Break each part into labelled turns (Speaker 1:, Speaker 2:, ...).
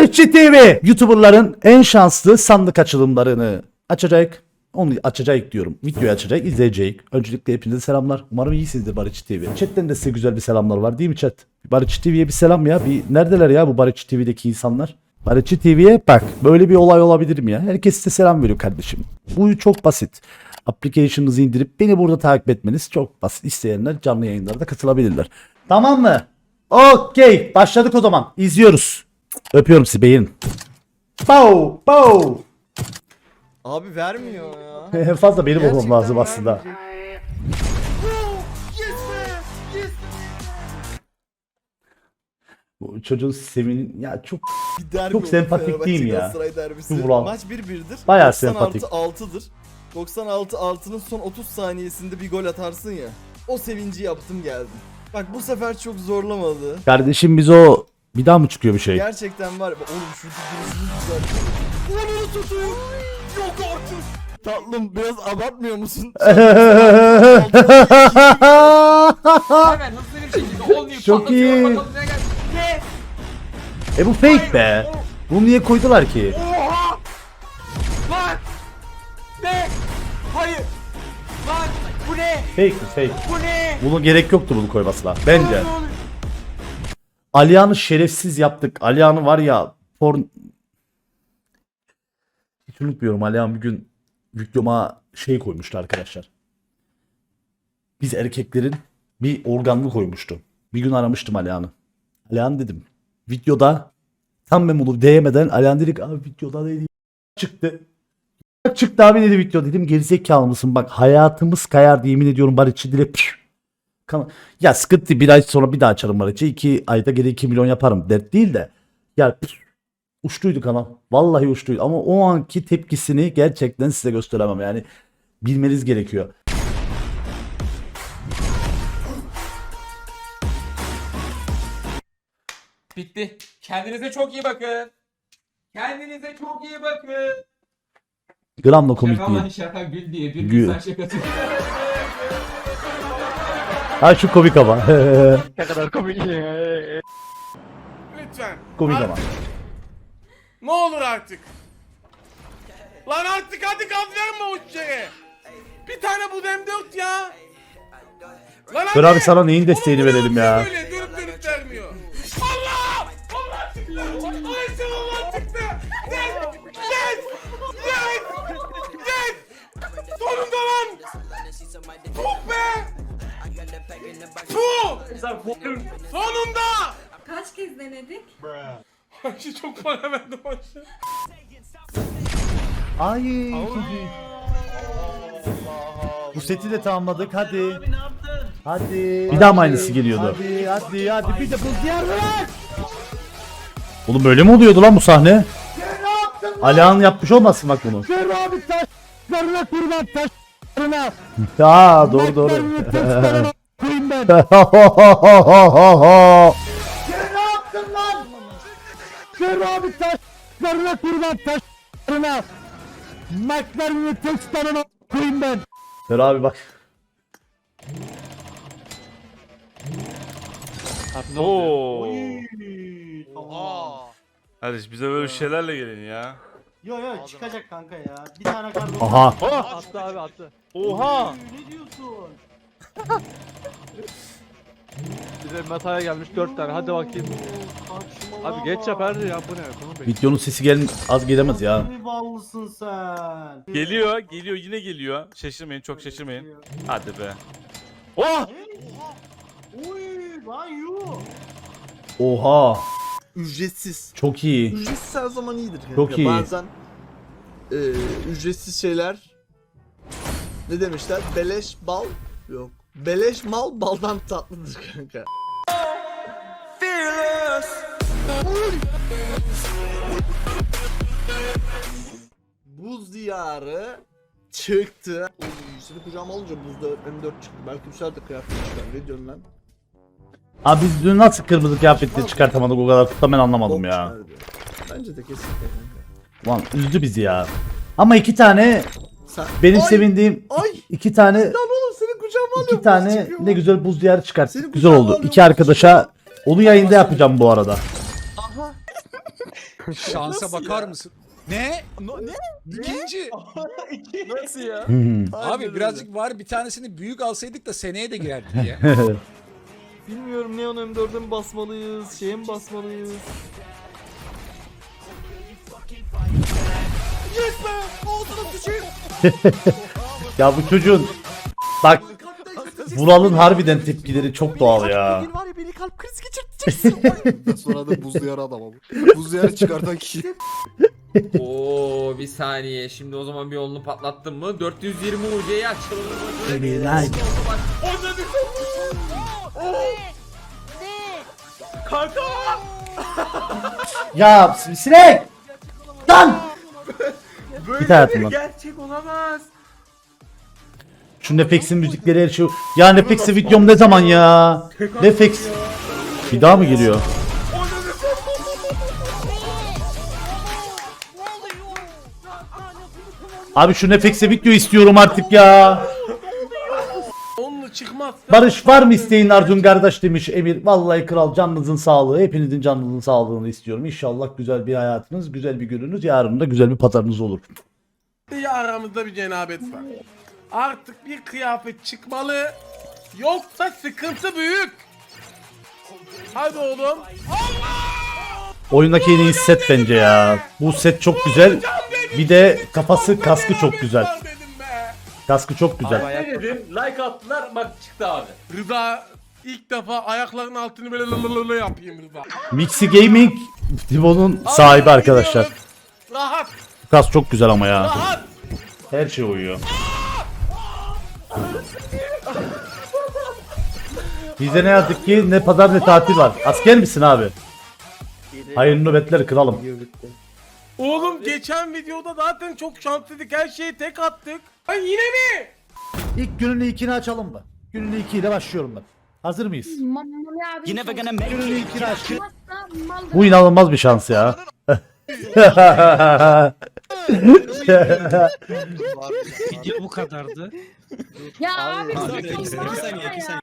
Speaker 1: Barışçı TV YouTuber'ların en şanslı sandık açılımlarını açacak. Onu açacak diyorum. Videoyu açacak, izleyecek. Öncelikle hepinize selamlar. Umarım iyisinizdir Barışçı TV. Chatten de size güzel bir selamlar var değil mi chat? Barışçı TV'ye bir selam ya. Bir neredeler ya bu Barışçı TV'deki insanlar? Barışçı TV'ye bak böyle bir olay olabilir mi ya? Herkes size selam veriyor kardeşim. Bu çok basit. Application'ınızı indirip beni burada takip etmeniz çok basit. İsteyenler canlı yayınlarda katılabilirler. Tamam mı? Okey. Başladık o zaman. İzliyoruz. Öpüyorum sizi beyin. Bow, bow.
Speaker 2: Abi vermiyor ya.
Speaker 1: Fazla benim olmam
Speaker 2: Gerçekten
Speaker 1: lazım aslında.
Speaker 2: vermeyecek.
Speaker 1: Bu çocuğun sevinin ya çok
Speaker 2: Bir derbi
Speaker 1: Çok sempatik
Speaker 2: Fenerbahçe
Speaker 1: değil mi ya?
Speaker 2: Galatasaray derbisi.
Speaker 1: Ulan.
Speaker 2: Maç 1-1'dir.
Speaker 1: Bayağı
Speaker 2: 96
Speaker 1: sempatik.
Speaker 2: 6'dır. 96 6'nın son 30 saniyesinde bir gol atarsın ya. O sevinci yaptım geldim. Bak bu sefer çok zorlamadı.
Speaker 1: kardeşim biz o bir daha mı çıkıyor bir şey?
Speaker 2: Gerçekten var. Oğlum şurada duruşunu güzel. Onu tutayım. Yok artık. Tatlım biraz abartmıyor musun?
Speaker 3: Hemen hızlı bir şekilde olmuyor.
Speaker 1: Çok iyi.
Speaker 3: Ne?
Speaker 1: e bu fake be. Bunu niye koydular ki?
Speaker 3: Oha! Lan! Ne? Hayır! Lan! Bu ne?
Speaker 1: Fake mi fake?
Speaker 3: Bu ne?
Speaker 1: Bunu gerek yoktu bunu koymasına. Bence.
Speaker 3: Ne oluyor?
Speaker 1: Alihan'ı şerefsiz yaptık. Alihan'ı var ya porn... Hiç unutmuyorum Alihan bir gün videoma şey koymuştu arkadaşlar. Biz erkeklerin bir organını koymuştu. Bir gün aramıştım Alihan'ı. Alihan dedim. Videoda tam ben bunu diyemeden Alihan dedik abi videoda dedi çıktı. Çıktı abi dedi video dedim gerizekalı mısın bak hayatımız kayar yemin ediyorum Barışçı dile püf. Ya sıkıntı bir ay sonra bir daha açarım Barış'ı. iki ayda geri 2 milyon yaparım. Dert değil de. Ya püf, uçtuydu kanal. Vallahi uçtuydu. Ama o anki tepkisini gerçekten size gösteremem. Yani bilmeniz gerekiyor.
Speaker 3: Bitti. Kendinize çok iyi bakın. Kendinize çok iyi bakın.
Speaker 1: Gramla komik
Speaker 3: şaka lan
Speaker 1: değil.
Speaker 3: şaka gül diye bir
Speaker 1: Gül.
Speaker 3: insan şakası.
Speaker 1: Ha şu komik ama.
Speaker 4: Lütfen.
Speaker 1: komik ama.
Speaker 4: Ne olur artık. Lan artık hadi gaz verme o şeye. Bir tane bu demde yok ya. Lan
Speaker 1: Dur abi sana neyin desteğini
Speaker 4: Oğlum
Speaker 1: verelim
Speaker 4: ne
Speaker 1: ya?
Speaker 4: Böyle dönüp dönüp vermiyor. Allah! Allah çıktı! Ayşe Allah çıktı! Tuh! Sonunda!
Speaker 5: Kaç kez denedik?
Speaker 4: Ayşe çok para verdim Ayşe.
Speaker 1: Ay. Bu seti de tamamladık. Hadi. Hadi. Bir daha mı aynısı geliyordu? Hadi hadi hadi. Bir de buz yer ver. Oğlum böyle mi oluyordu lan bu sahne? Alihan yapmış olmasın bak bunu.
Speaker 6: abi taşlarına kurban taşlarına.
Speaker 1: Ha doğru doğru.
Speaker 6: Ben. Ne yaptın lan? Kır abi taşlarına kurban taşlarına. Maklarını taşlarına koyayım ben.
Speaker 1: Dur abi bak.
Speaker 7: Oo. Kardeş bize böyle şeylerle gelin ya.
Speaker 8: Yo yo çıkacak kanka ya. Bir tane kargo.
Speaker 1: Aha.
Speaker 6: Attı abi attı.
Speaker 7: Oha.
Speaker 8: Ne diyorsun?
Speaker 6: Bize metaya gelmiş 4 tane hadi bakayım. Abi geç yap her ya bu ne? Bunu bekle.
Speaker 1: Videonun sesi gelin az gelemez ya.
Speaker 8: Bir ballısın sen.
Speaker 7: Geliyor, geliyor, yine geliyor. Şaşırmayın, çok şaşırmayın. Hadi be. Oh!
Speaker 8: Uy lan yu.
Speaker 1: Oha.
Speaker 2: Ücretsiz.
Speaker 1: Çok iyi.
Speaker 2: Ücretsiz her zaman iyidir. kanka.
Speaker 1: Çok iyi.
Speaker 2: Bazen e, ücretsiz şeyler ne demişler? Beleş bal yok. Beleş mal baldan tatlıdır kanka. Buz diyarı çıktı. Oy, seni kucağıma alınca buzda M4 çıktı. Belki bu sefer de kıyafet çıkar. Ne diyorsun lan?
Speaker 1: Abi biz dün nasıl kırmızı kıyafetleri çıkartamadık o kadar tuta ben anlamadım
Speaker 2: Bok
Speaker 1: ya.
Speaker 2: çıkardı. Bence de kesinlikle kanka.
Speaker 1: Lan üzdü bizi ya. Ama iki tane
Speaker 2: Sen...
Speaker 1: benim
Speaker 2: Ay,
Speaker 1: sevindiğim
Speaker 2: Ay!
Speaker 1: iki tane
Speaker 2: Lan alıyorum.
Speaker 1: iki tane
Speaker 2: çıkıyor
Speaker 1: ne güzel buz diyarı çıkarttık.
Speaker 2: Seni
Speaker 1: Güzel oldu.
Speaker 2: alıyorum,
Speaker 1: İki arkadaşa onu yayında yapacağım bu arada.
Speaker 2: Aha.
Speaker 5: Şansa bakar mısın? Ne? ne? İkinci.
Speaker 8: Nasıl ya?
Speaker 5: Abi birazcık var bir tanesini büyük alsaydık da seneye de girerdik ya.
Speaker 8: Bilmiyorum Neon M4'e mi basmalıyız, şeye mi basmalıyız?
Speaker 1: ya bu çocuğun bak Vural'ın harbiden tepkileri çok doğal ya.
Speaker 8: var ya beni kalp krizi geçirteceksin.
Speaker 9: Sonra da buz diyarı adam ama. Buz diyarı çıkartan kişi.
Speaker 3: Oo bir saniye. Şimdi o zaman bir yolunu patlattım mı? 420 UC'yi açalım.
Speaker 1: Ya sinek! Lan! Bir tane atın lan.
Speaker 3: Gerçek olamaz.
Speaker 1: Şu Nefex'in müzikleri her şey. Ya Nefex'e videom ne zaman ya? Nefex. Bir daha mı geliyor? Abi şu Nefex'e video istiyorum artık ya. Barış var mı isteğin Arjun kardeş demiş Emir. Vallahi kral canınızın sağlığı. Hepinizin canınızın sağlığını istiyorum. İnşallah güzel bir hayatınız, güzel bir gününüz, yarın da güzel bir pazarınız olur.
Speaker 4: Ya aramızda bir cenabet var. Artık bir kıyafet çıkmalı. Yoksa sıkıntı büyük. Hadi oğlum.
Speaker 1: Oyundaki en iyi set bence ya. Bu set çok güzel. Bir de kafası, kaskı çok güzel. Kaskı çok güzel.
Speaker 3: Ne dedim? Like attılar bak çıktı abi.
Speaker 4: Rıza ilk defa ayaklarının altını böyle lılılılı yapayım Rıza.
Speaker 1: Mixi Gaming Tivo'nun sahibi arkadaşlar.
Speaker 4: Rahat,
Speaker 1: Bu kask çok güzel ama ya.
Speaker 4: rahat.
Speaker 1: Her şey uyuyor. Bizde ne yazık ki ne pazar ne tatil var. Asker misin abi? Hayırlı nöbetler kralım.
Speaker 4: Oğlum geçen videoda zaten çok şanslıydık. Her şeyi tek attık. Ay yine mi?
Speaker 1: İlk günün ilkini açalım mı? Günün ilkiyle başlıyorum ben. Hazır mıyız?
Speaker 10: Yine ve gene
Speaker 1: Günün ilkini aç. Bu inanılmaz bir şans ya.
Speaker 10: Video bu kadardı.
Speaker 11: Ya abi,
Speaker 10: Abi,
Speaker 11: çok
Speaker 10: bir
Speaker 11: saçma
Speaker 10: saniye,
Speaker 11: ya.
Speaker 10: bir saniye.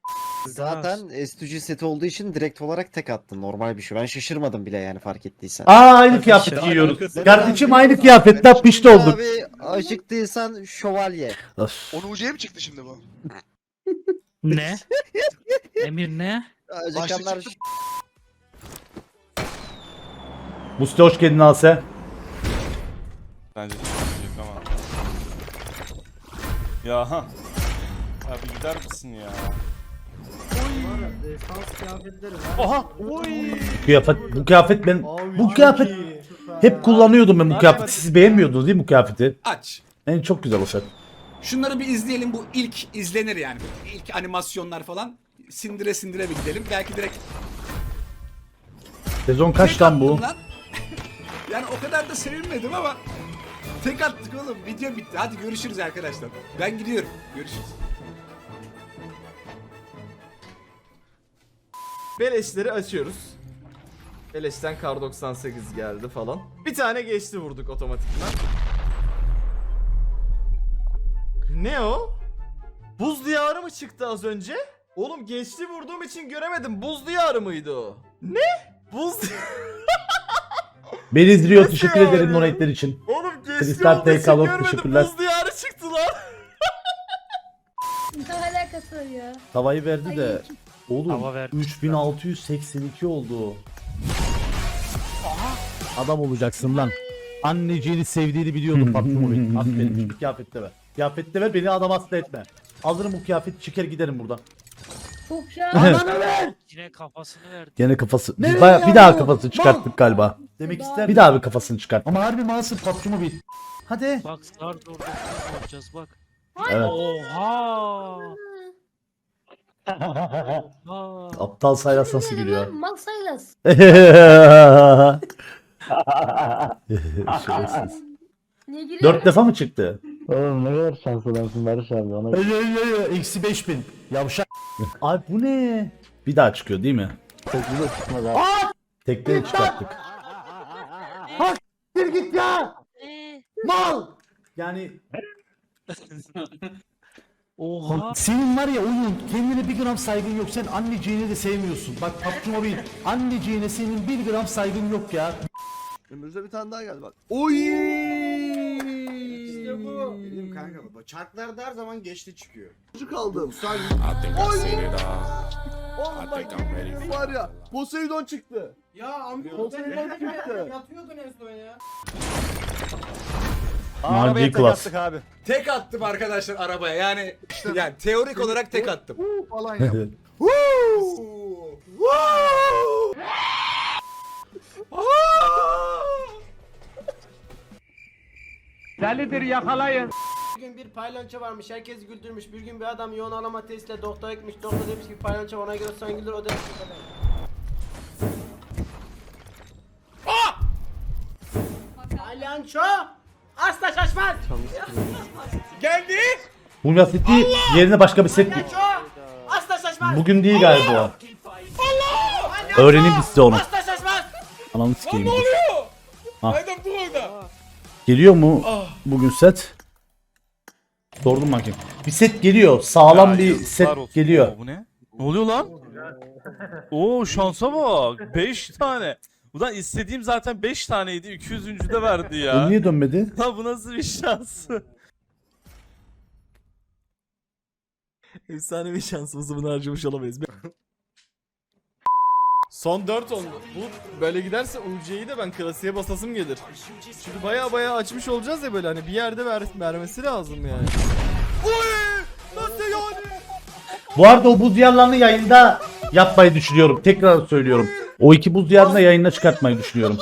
Speaker 9: Zaten S2G seti olduğu için direkt olarak tek attın. Normal bir şey. Ben şaşırmadım bile yani fark ettiysen.
Speaker 1: Aa aynı kıyafet giyiyoruz. Kardeşim aynı kıyafette pişti olduk.
Speaker 9: Abi acıktıysan şövalye. Onu ucuya mı çıktı şimdi bu?
Speaker 10: Ne? Emir ne?
Speaker 9: Acıkanlar
Speaker 1: Musti hoş geldin Ase.
Speaker 7: Bence. Ya. Abi gider misin ya?
Speaker 8: Oha!
Speaker 1: Kıyafet, bu kıyafet ben bu kıyafet hep kullanıyordum ben bu kıyafeti. Siz beğenmiyordunuz değil mi bu kıyafeti?
Speaker 5: Aç.
Speaker 1: En çok güzel o set.
Speaker 5: Şunları bir izleyelim bu ilk izlenir yani. Bu İlk animasyonlar falan. Sindire sindire bir gidelim. Belki direkt
Speaker 1: Sezon kaç lan bu?
Speaker 5: attım lan. yani o kadar da sevinmedim ama tek attık oğlum. Video bitti. Hadi görüşürüz arkadaşlar. Ben gidiyorum. Görüşürüz.
Speaker 2: Beleşleri açıyoruz. Beleşten kar 98 geldi falan. Bir tane geçti vurduk otomatikman. Ne o? Buz diyarı mı çıktı az önce? Oğlum geçti vurduğum için göremedim. Buz diyarı mıydı o? Ne? Buz
Speaker 1: Beni izliyor.
Speaker 2: Nasıl
Speaker 1: Teşekkür
Speaker 2: yani?
Speaker 1: ederim donetler için.
Speaker 2: Oğlum
Speaker 1: TK Lord,
Speaker 2: görmedim.
Speaker 1: teşekkürler.
Speaker 2: Buz diyarı çıktı lan.
Speaker 11: Ne alakası var ya?
Speaker 1: Tavayı verdi de. Oğlum
Speaker 10: verdi.
Speaker 1: 3682 oldu. Adam olacaksın lan. Anneciğini sevdiğini biliyordum PUBG Mobile. Aferin. Bir kıyafette ver. Kıyafette ver beni adam hasta etme. Alırım bu kıyafeti çıkar giderim buradan.
Speaker 11: Çok
Speaker 1: ver.
Speaker 10: Yine kafasını verdi.
Speaker 1: Gene kafası. Biz
Speaker 2: Nereye
Speaker 1: baya- bir
Speaker 2: ya
Speaker 1: daha
Speaker 2: bu?
Speaker 1: kafasını çıkarttık galiba.
Speaker 11: Demek
Speaker 1: Bir daha bir kafasını çıkart. Ama harbi mağazı PUBG Mobile. Hadi.
Speaker 10: Bak zar zor dokuz yapacağız bak.
Speaker 1: Evet.
Speaker 10: Oha! Oha!
Speaker 1: Aptal Saylas nasıl gülüyor?
Speaker 11: Mal saylas.
Speaker 1: Şerefsiz.
Speaker 11: Niye giriyor?
Speaker 1: Dört defa mı çıktı?
Speaker 9: Oğlum ne kadar şans adamsın Barış abi ona.
Speaker 1: Eksi 5000. Yavşak. Abi bu ne? Bir daha çıkıyor değil mi?
Speaker 9: Tekli çıkmaz abi.
Speaker 1: Tekleri çıkarttık. Git ya. Mal. Yani
Speaker 10: Oha!
Speaker 1: senin var ya oyun kendine bir gram saygın yok. Sen anneciğini de sevmiyorsun. Bak PUBG Mobile anneciğine senin bir gram saygın yok ya.
Speaker 2: Önümüzde bir tane daha geldi bak. Oy!
Speaker 9: İşte bu. Benim kanka bu. Çarklarda her zaman geçti çıkıyor.
Speaker 2: Çocuk aldım.
Speaker 4: İt all.
Speaker 2: Oğlum bak
Speaker 4: for
Speaker 2: var ya Poseidon çıktı.
Speaker 9: Ya amca
Speaker 2: Poseidon çıktı.
Speaker 9: yatıyordun en son ya.
Speaker 1: Margi Class.
Speaker 5: abi. Tek attım arkadaşlar arabaya yani yani teorik olarak tek attım.
Speaker 9: Falan yap.
Speaker 6: Delidir yakalayın.
Speaker 8: Bir gün bir paylanço varmış herkes güldürmüş. Bir gün bir adam yoğun alama testiyle doktora gitmiş. Doktor demiş ki paylanço ona göre sen güldür o demiş ki Paylanço! Asla şaşmaz!
Speaker 4: Geldi.
Speaker 1: Mumya seti yerine başka bir set
Speaker 8: Paylanço! Asla şaşmaz!
Speaker 1: bugün değil galiba. Öğreneyim biz size onu.
Speaker 8: Asla şaşmaz!
Speaker 1: Ananı sikeyim.
Speaker 4: Ne oluyor?
Speaker 1: Ah.
Speaker 4: Adam.
Speaker 1: Geliyor mu bugün set? Sordum bakayım. Bir set geliyor. Sağlam
Speaker 7: Ya
Speaker 1: bir
Speaker 7: yazıklar
Speaker 1: set
Speaker 7: olsun.
Speaker 1: geliyor.
Speaker 7: Oo, bu ne? Ne oluyor lan? Oo şansa bak. 5 tane. Ulan istediğim zaten 5 taneydi. 200. de verdi ya.
Speaker 1: niye dönmedi?
Speaker 7: Ha bu nasıl bir şans?
Speaker 8: Efsane bir şansımızı bunu harcamış olamayız.
Speaker 4: Son 4 oldu.
Speaker 8: Bu böyle giderse UC'yi de ben klasiğe basasım gelir. Çünkü baya baya açmış olacağız ya böyle hani bir yerde ver, vermesi lazım yani.
Speaker 4: Nasıl yani?
Speaker 1: Bu arada o buz diyarlarını yayında yapmayı düşünüyorum. Tekrar söylüyorum. O iki buz diyarını yayına çıkartmayı düşünüyorum.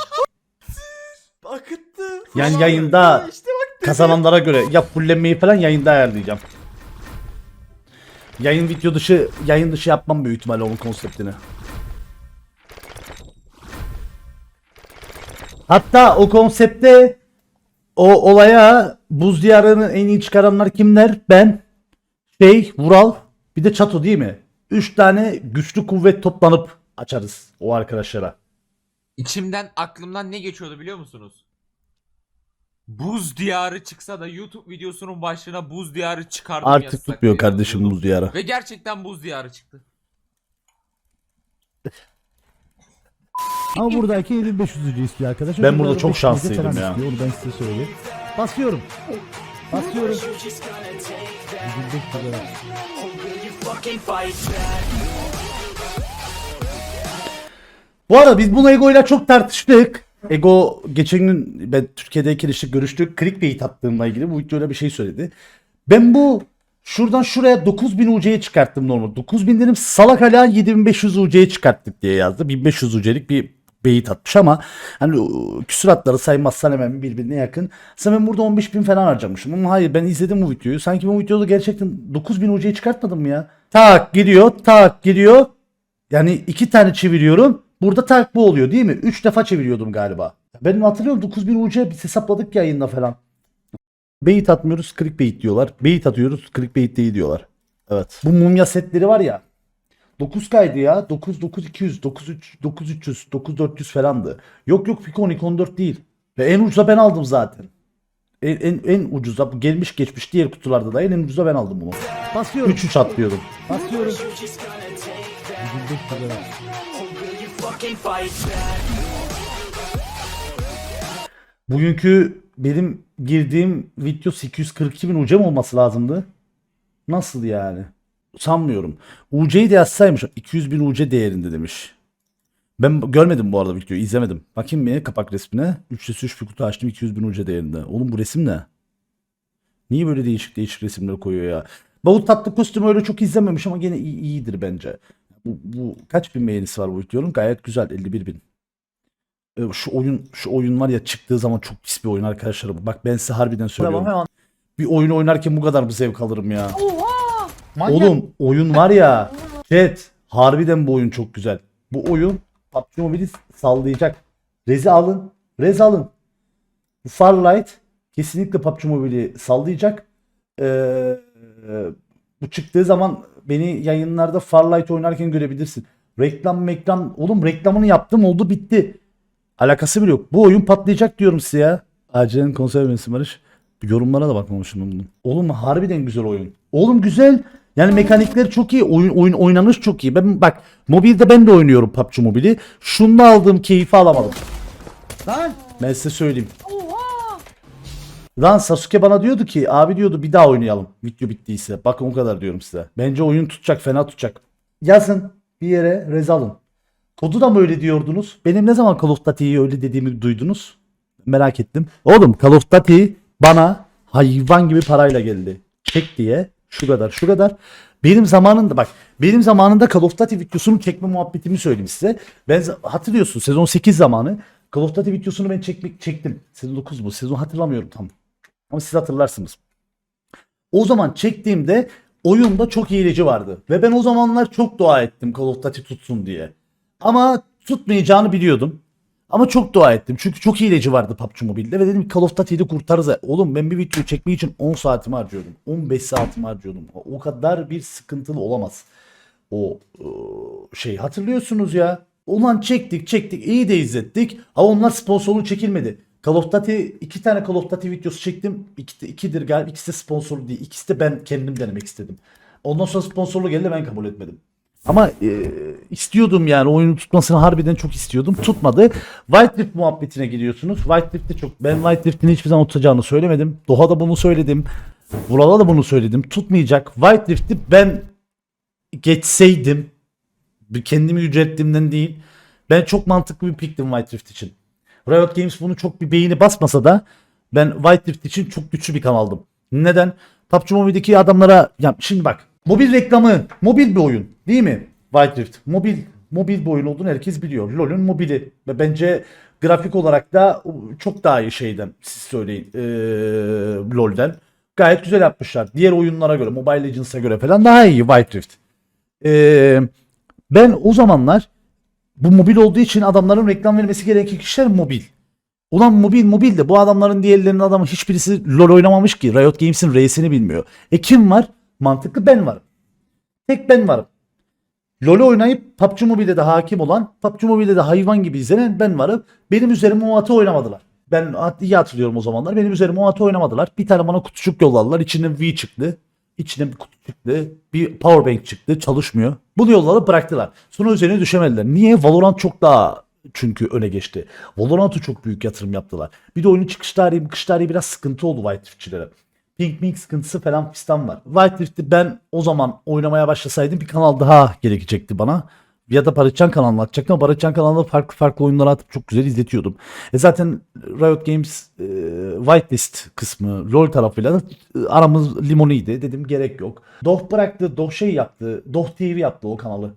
Speaker 8: Akıttı.
Speaker 1: Yani yayında kazananlara göre ya fullenmeyi falan yayında ayarlayacağım. Yayın video dışı yayın dışı yapmam büyük ihtimalle onun konseptini. Hatta o konsepte o olaya buz diyarını en iyi çıkaranlar kimler? Ben, şey, Vural, bir de Çato değil mi? Üç tane güçlü kuvvet toplanıp açarız o arkadaşlara.
Speaker 3: İçimden aklımdan ne geçiyordu biliyor musunuz? Buz diyarı çıksa da YouTube videosunun başlığına buz diyarı çıkardım
Speaker 1: Artık tutmuyor kardeşim buz diyarı.
Speaker 3: Ve gerçekten buz diyarı çıktı.
Speaker 12: Ama buradaki 7500'ü istiyor arkadaş.
Speaker 1: Ben burada çok
Speaker 12: 500'ü
Speaker 1: şanslıydım ya.
Speaker 12: istiyor, Onu ben size söyleyeyim. Basıyorum. Basıyorum. 1500 lira.
Speaker 1: Bu arada biz bunu Ego ile çok tartıştık. Ego geçen gün ben Türkiye'deyken işte görüştük. Clickbait attığımla ilgili bu videoyla bir şey söyledi. Ben bu şuradan şuraya 9000 UC'ye çıkarttım normal. 9000 dedim salak hala 7500 UC'ye çıkarttık diye yazdı. 1500 UC'lik bir beyit atmış ama hani küsuratları saymazsan hemen birbirine yakın. Sen ben burada 15000 falan harcamışım ama hayır ben izledim bu videoyu. Sanki bu videoda gerçekten 9000 UC'ye çıkartmadım mı ya? Tak gidiyor tak gidiyor. Yani iki tane çeviriyorum. Burada tak bu oluyor değil mi? Üç defa çeviriyordum galiba. Ben hatırlıyorum 9000 UC biz hesapladık yayında falan. Bait atmıyoruz clickbait diyorlar. Bait atıyoruz clickbait değil diyorlar. Evet. Bu mumya setleri var ya. 9 kaydı ya. 9 9 200 9 3 9 300 9 400 falandı. Yok yok Pico 14 değil. Ve en ucuza ben aldım zaten. En, en, en ucuza bu gelmiş geçmiş diğer kutularda da en ucuza ben aldım bunu.
Speaker 12: Basıyorum.
Speaker 1: 3 3 atlıyordum.
Speaker 12: Basıyorum. 1500 lira.
Speaker 1: Bugünkü benim girdiğim video 842 bin UC mi olması lazımdı? Nasıl yani? Sanmıyorum. UC'yi de yazsaymış. 200 bin UC değerinde demiş. Ben görmedim bu arada videoyu. izlemedim. Bakayım bir kapak resmine. 3'te 3 bir kutu açtım 200 bin UC değerinde. Oğlum bu resim ne? Niye böyle değişik değişik resimler koyuyor ya? Bavut tatlı kostümü öyle çok izlememiş ama gene iyi- iyidir bence. Bu, bu kaç bin beğenisi var bu videonun? Gayet güzel 51 bin. E, şu oyun şu oyun var ya çıktığı zaman çok pis bir oyun arkadaşlar. Bak ben size harbiden söylüyorum. Bir oyun oynarken bu kadar mı zevk alırım ya? Oğlum oyun var ya. Chat harbiden bu oyun çok güzel. Bu oyun PUBG Mobile'i sallayacak. Rezi alın. Rez alın. Bu Farlight kesinlikle PUBG Mobile'i sallayacak. Ee, bu çıktığı zaman beni yayınlarda Farlight oynarken görebilirsin. Reklam meklam. Oğlum reklamını yaptım oldu bitti. Alakası bile yok. Bu oyun patlayacak diyorum size ya. Acilen konser vermesin Barış. Yorumlara da bakmamışım bunun. Oğlum harbiden güzel oyun. Oğlum güzel. Yani mekanikleri çok iyi. Oyun, oyun oynanış çok iyi. Ben bak mobilde ben de oynuyorum PUBG Mobile'i. Şunda aldığım keyfi alamadım. Lan Ben size söyleyeyim.
Speaker 11: Oha!
Speaker 1: Lan Sasuke bana diyordu ki abi diyordu bir daha oynayalım video bittiyse. Bakın o kadar diyorum size. Bence oyun tutacak fena tutacak. Yazın bir yere rez alın. Kodu da mı öyle diyordunuz? Benim ne zaman Call of Duty'yi öyle dediğimi duydunuz? Merak ettim. Oğlum Call of Duty bana hayvan gibi parayla geldi. Çek diye şu kadar şu kadar. Benim zamanında bak benim zamanında Call of Duty videosunu çekme muhabbetimi söyleyeyim size. Ben hatırlıyorsun sezon 8 zamanı Call of Duty videosunu ben çekmek çektim. Sezon 9 bu. Sezon hatırlamıyorum tam. Ama siz hatırlarsınız. O zaman çektiğimde oyunda çok hileci vardı. Ve ben o zamanlar çok dua ettim Call of Duty tutsun diye. Ama tutmayacağını biliyordum. Ama çok dua ettim. Çünkü çok hileci vardı PUBG Mobile'de ve dedim ki Call of Duty'yi kurtarırız. Oğlum ben bir video çekmek için 10 saatimi harcıyordum. 15 saatimi harcıyordum. O kadar bir sıkıntılı olamaz. O e, şey hatırlıyorsunuz ya. Ulan çektik çektik iyi de izlettik. Ama onlar sponsorlu çekilmedi. Call of Duty iki tane Call of Duty videosu çektim. İki, ikidir galiba ikisi de sponsorlu değil. İkisi de ben kendim denemek istedim. Ondan sonra sponsorlu geldi ben kabul etmedim. Ama e, istiyordum yani oyunu tutmasını harbiden çok istiyordum. Tutmadı. White Rift muhabbetine giriyorsunuz. White Rift'te çok ben White Rift'in hiçbir zaman tutacağını söylemedim. Doha'da bunu söyledim. Vural'a da bunu söyledim. Tutmayacak. White Rift'i ben geçseydim kendimi yücelttiğimden değil. Ben çok mantıklı bir picktim White Rift için. Riot Games bunu çok bir beyni basmasa da ben White Rift için çok güçlü bir kanaldım. Neden? PUBG Mobile'deki adamlara ya şimdi bak mobil reklamı mobil bir oyun değil mi? White Rift mobil mobil bir oyun olduğunu herkes biliyor. LoL'ün mobili ve bence grafik olarak da çok daha iyi şeyden siz söyleyin ee, LoL'den. Gayet güzel yapmışlar. Diğer oyunlara göre Mobile Legends'a göre falan daha iyi White Rift. Ee, ben o zamanlar bu mobil olduğu için adamların reklam vermesi gereken kişiler mobil. Ulan mobil mobil de bu adamların diğerlerinin adamı hiçbirisi LoL oynamamış ki. Riot Games'in reisini bilmiyor. E kim var? Mantıklı ben varım. Tek ben varım. LoL oynayıp PUBG Mobile'de de hakim olan, PUBG Mobile'de de hayvan gibi izlenen ben varım. Benim üzerime o atı oynamadılar. Ben iyi hatırlıyorum o zamanlar. Benim üzerime o atı oynamadılar. Bir tane bana kutucuk yolladılar. İçinden V çıktı. İçinden bir kutu çıktı. Bir powerbank çıktı. Çalışmıyor. Bunu yolladı bıraktılar. Sonra üzerine düşemediler. Niye? Valorant çok daha çünkü öne geçti. Valorant'a çok büyük yatırım yaptılar. Bir de oyunun çıkış tarihi, çıkış tarihi biraz sıkıntı oldu White Rift'çilere. Pink Mink sıkıntısı falan fistan var. White Rift'i ben o zaman oynamaya başlasaydım bir kanal daha gerekecekti bana. Ya da Barışcan kanalını açacaktım ama Barışcan kanalında farklı farklı oyunları atıp çok güzel izletiyordum. E zaten Riot Games e, whitelist kısmı LoL tarafıyla da e, aramız limoniydi. Dedim gerek yok. Doh bıraktı, Doh şey yaptı. Doh TV yaptı o kanalı.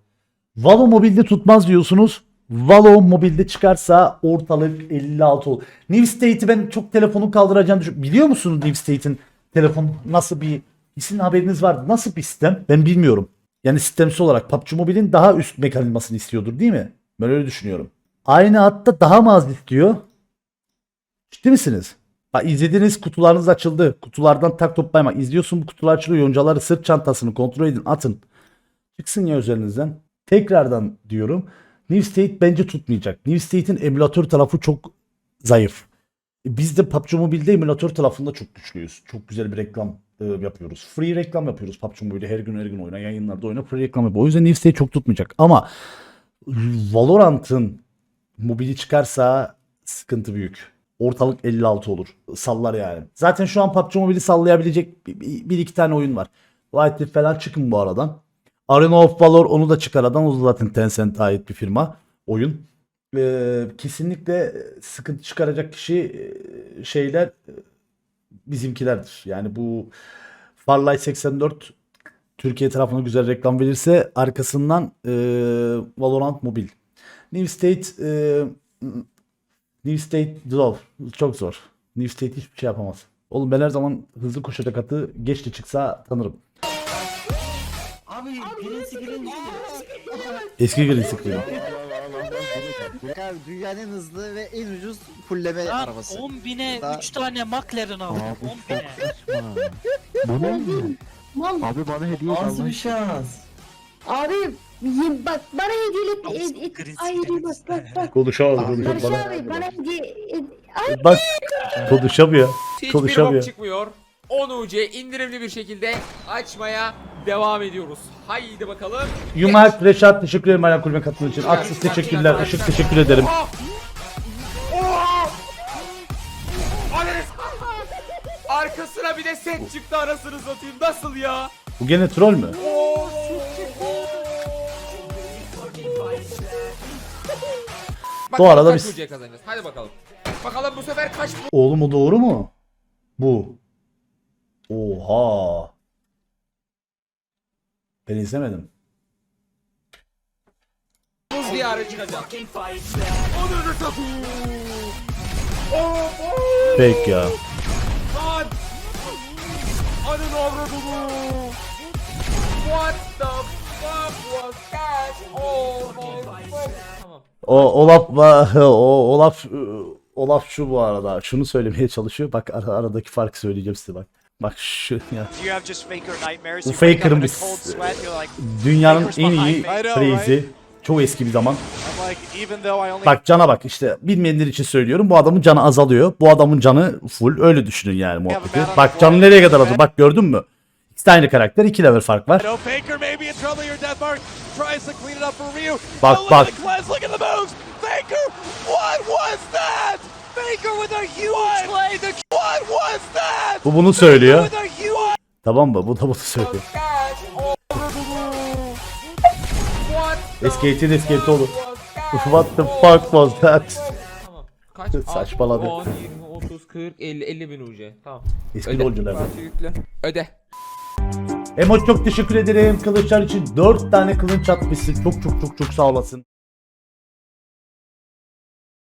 Speaker 1: Valo mobilde tutmaz diyorsunuz. Valo mobilde çıkarsa ortalık 56 olur. New State'i ben çok telefonu kaldıracağını. Biliyor musunuz New State'in telefon nasıl bir sizin haberiniz var. Nasıl bir sistem? Ben bilmiyorum. Yani sistemsel olarak PUBG Mobile'in daha üst mekanizmasını istiyordur değil mi? Ben öyle düşünüyorum. Aynı hatta daha mı az istiyor? Ciddi misiniz? Bak izlediğiniz kutularınız açıldı. Kutulardan tak toplayma. İzliyorsun bu kutular açılıyor. Yoncaları sırt çantasını kontrol edin atın. Çıksın ya üzerinizden. Tekrardan diyorum. New State bence tutmayacak. New State'in emülatör tarafı çok zayıf. E, Biz de PUBG Mobile'de emülatör tarafında çok güçlüyüz. Çok güzel bir reklam e, yapıyoruz. Free reklam yapıyoruz PUBG Mobile'de her gün her gün oyna. Yayınlarda oyna free reklam yapıyoruz. O yüzden State çok tutmayacak. Ama Valorant'ın mobili çıkarsa sıkıntı büyük. Ortalık 56 olur. Sallar yani. Zaten şu an PUBG Mobile'i sallayabilecek bir, bir- bir iki tane oyun var. White Rift falan çıkın bu aradan. Arena of Valor onu da çıkar adam. O da zaten Tencent'e ait bir firma. Oyun. Ee, kesinlikle sıkıntı çıkaracak kişi e, şeyler e, bizimkilerdir. Yani bu Farlight 84 Türkiye tarafına güzel reklam verirse arkasından e, Valorant Mobil. New State e, New State zor. Çok zor. New State hiçbir şey yapamaz. Oğlum ben her zaman hızlı koşacak atı geç de çıksa tanırım.
Speaker 9: Abi.
Speaker 1: Eski Green Screen.
Speaker 9: Abi dünyanın en hızlı ve en ucuz fulleme
Speaker 10: Lan
Speaker 9: arabası.
Speaker 10: 10 bine
Speaker 9: Daha-
Speaker 10: 3 tane McLaren aldım. 10 bine.
Speaker 11: Bu ne? Mal.
Speaker 12: Abi bana hediye
Speaker 8: Nasıl bir şans?
Speaker 11: Abi yem- bak bana hediye et, et, et. Ay bak bak bak.
Speaker 1: Konuşamaz konuşamaz.
Speaker 11: Barış
Speaker 1: Bana...
Speaker 11: abi bana hediye et. Ay
Speaker 1: Bak konuşamıyor.
Speaker 3: Hiçbir
Speaker 1: Konuşamıyor.
Speaker 3: çıkmıyor. 10 UC indirimli bir şekilde açmaya devam ediyoruz. Haydi bakalım.
Speaker 1: Yumak Reşat teşekkür ederim aynen kulübe katıldığın için. Aksız teşekkürler. Işık teşekkür ederim.
Speaker 3: Arkasına bir de set çıktı anasını satayım. Nasıl ya?
Speaker 1: Bu gene troll mü? Bu arada
Speaker 3: kaç
Speaker 1: biz-
Speaker 3: ucuya kazanacağız. Hadi bakalım. Bakalım bu sefer kaç
Speaker 1: Oğlum o doğru mu? Bu. Oha. Ben izlemedim.
Speaker 3: buz diyarı çıkacak.
Speaker 1: Fake ya.
Speaker 3: Lan! Anın avradını! What the fuck was that? Oh my fuck. Tamam.
Speaker 1: O Olaf o Olaf Olaf şu bu arada. Şunu söylemeye çalışıyor. Bak ara- aradaki farkı söyleyeceğim size bak. Bak şu ya. Bu Faker'ın bir dünyanın en iyi crazy. Çok eski bir zaman. Bak cana bak işte bilmeyenler için söylüyorum. Bu adamın canı azalıyor. Bu adamın canı full. Öyle düşünün yani muhabbeti. Bak canı nereye kadar azalıyor. Bak gördün mü? İkisi aynı karakter. iki level fark var. Bak bak. Bu bunu söylüyor. Tamam mı? Bu da bunu söylüyor. Escape'in escape olur. What the fuck was that?
Speaker 3: Tamam. Kaç?
Speaker 1: Saçmaladı.
Speaker 3: 10, 20, 30, 40, 50, 50 bin UC. Tamam.
Speaker 1: Eski
Speaker 3: Öde.
Speaker 1: golcülerden.
Speaker 3: Öde.
Speaker 1: Emo çok teşekkür ederim. Kılıçlar için 4 tane kılınç atmışsın. Çok çok çok çok sağ olasın.